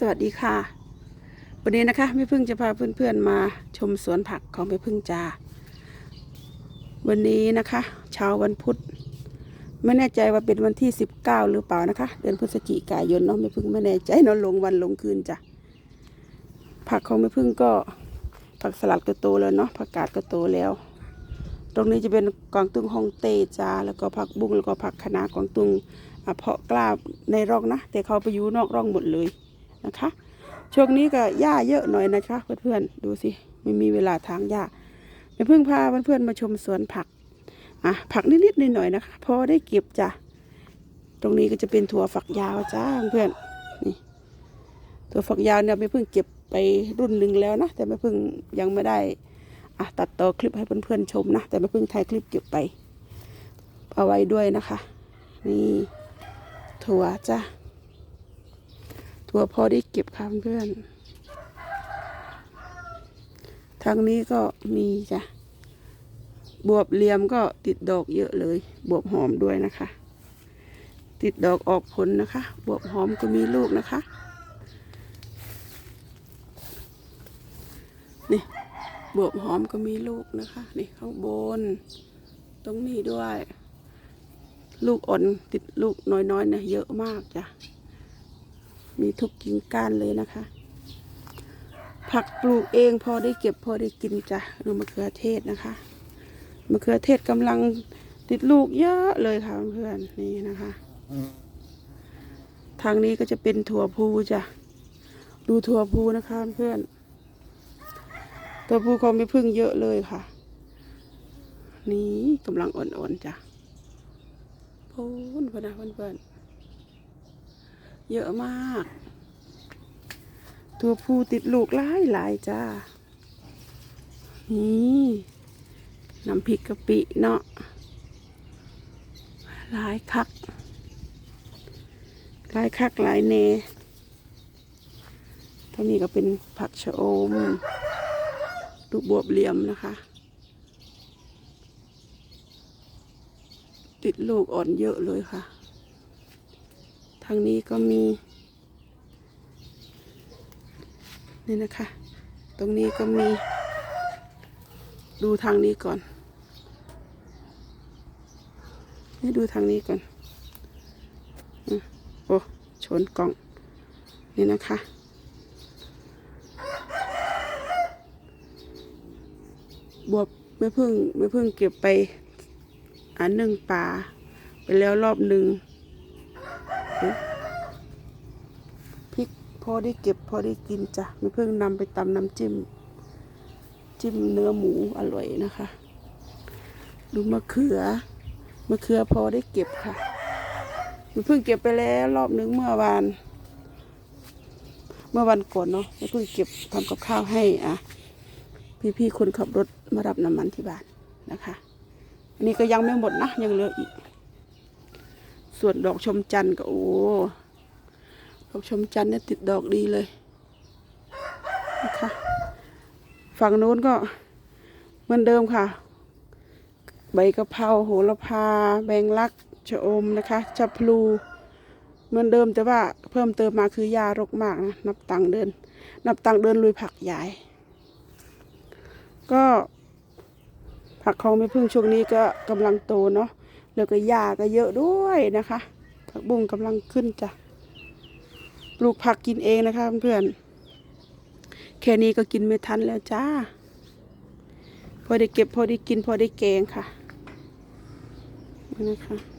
สวัสดีค่ะ วันนี้นะคะแม่พึ่งจะพาเพื่อนๆมาชมสวนผักของแม่พึ่งจาวันนี้นะคะเช้าวันพุธไม่แน่ใจว่าเป็นวันที่19หรือเปล่านะคะ เดือนพฤศจิกายนเนาะแม่พึ่งไม่แน่ใจเนาะลงวันลงคืนจ้ะผักของแม่พึ่งก็ผักสลัดก็โตแล้วเนาะผักกาดก็โตแล้ว ตรงนี้จะเป็นกวางตุ้งฮองเต้จ้าแล้วก็ผักบุ้งแล้วก็ผักคะน้ากวางตุ้งอะเพาะกล้าในร่องนะ แต่เขาไปอยู่นอกร่องหมดเลย นะคะ ช่วงนี้ก็หญ้าเยอะหน่อยนะคะ เพื่อนๆดูสิไม่มีเวลาทางหญ้าไปเพิ่งพาเพื่อนๆมาชมสวนผักอะผักนิดๆหน่อยๆนะคะ พอได้เก็บจ้ะตรงนี้ก็จะเป็นถั่วฝักยาวจ้าเพื่อนนี่ถั่วฝักยาวเนี่ยไม่เพิ่งเก็บไปรุ่นหนึ่งแล้วนะแต่ไม่เพิ่งยังไม่ได้อะตัดต่อคลิปให้เพื่อนๆชมนะแต่ไม่เพิ่งถ่ายคลิปเก็บไปเอาไว้ด้วยนะคะ นี่ถั่วจ้า ถั่วพอได้เก็บค่ะเพื่อนทางนี้ก็มีจ้ะบวบเหลียมก็ติดดอกเยอะเลย บวบหอมด้วยนะคะ ติดดอกออกผลนะคะ บวบหอมก็มีลูกนะคะนี่บวบหอมก็มีลูกนะคะนี่ข้างบน ตรงนี้ด้วย ลูกอ่อนติดลูกน้อยๆนะเยอะมากจ้ะ มีทุกกิ่งก้านเลยนะคะ ผักปลูกเองพอได้เก็บพอได้กินจ้ะดูมะเขือเทศนะคะมะเขือเทศกำลังติดลูกเยอะเลยค่ะเพื่อนนี่นะคะ ทางนี้ก็จะเป็นถั่วพูจ้ะดูถั่วพูนะคะเพื่อนถั่วพูเขาไม่พึ่งเยอะเลยค่ะ นี่กำลังอ่อนๆจ้ะพ้นพอนะเพื่อนๆ เยอะมาก ตัวผู้ติดลูกหลายหลายจ้า นี่น้ำพริกกะปิเนาะหลายคักหลายคักหลายเนตัวนี้ก็เป็นผักชะอมลูกบวบเหลี่ยมนะคะ ติดลูกอ่อนเยอะเลยค่ะ ทางนี้ก็มี นี่นะคะ ตรงนี้ก็มี ดูทางนี้ก่อน นี่ดูทางนี้ก่อนอืมโอ้ชนกล่อง นี่นะคะ บวบไม่เพิ่งไม่เพิ่งเก็บไปอันหนึ่งป่าไปแล้วรอบหนึ่ง พริกพอได้เก็บพอได้กินจ้ะไม่เพิ่งนำไปตำน้ำจิ้ม จิ้มเนื้อหมูอร่อยนะคะ ดูมะเขือมะเขือพอได้เก็บค่ะไม่เพิ่งเก็บไปแล้วรอบนึงเมื่อวาน เมื่อวันก่อนเนาะไม่เพิ่งเก็บทำกับข้าวให้อะพี่ๆคนขับรถมารับน้ำมันที่บ้านนะคะ อันนี้ก็ยังไม่หมดนะยังเหลืออีก ส่วนดอกชมจันทร์ก็โอ้ดอกชมจันทร์เนี่ยติดดอกดีเลยนะคะฝั่งโน้นก็เหมือนเดิมค่ะ ใบกะเพราโหระพา แบงลักชะอมนะคะชะพลูเหมือนเดิมแต่ว่าเพิ่มเติมมาคือยารกมากนะนับตังเดิน นับตังเดินลุยผักใหญ่ก็ผักของไม่พึ่งช่วงนี้ก็กำลังโตเนาะ แล้วก็หญ้าก็เยอะด้วยนะคะ ผักบุ้งกำลังขึ้นจ้ะปลูกผักกินเองนะคะเพื่อนแค่นี้ก็กินไม่ทันแล้วจ้า พอได้เก็บพอได้กินพอได้แกงค่ะนี่นะคะ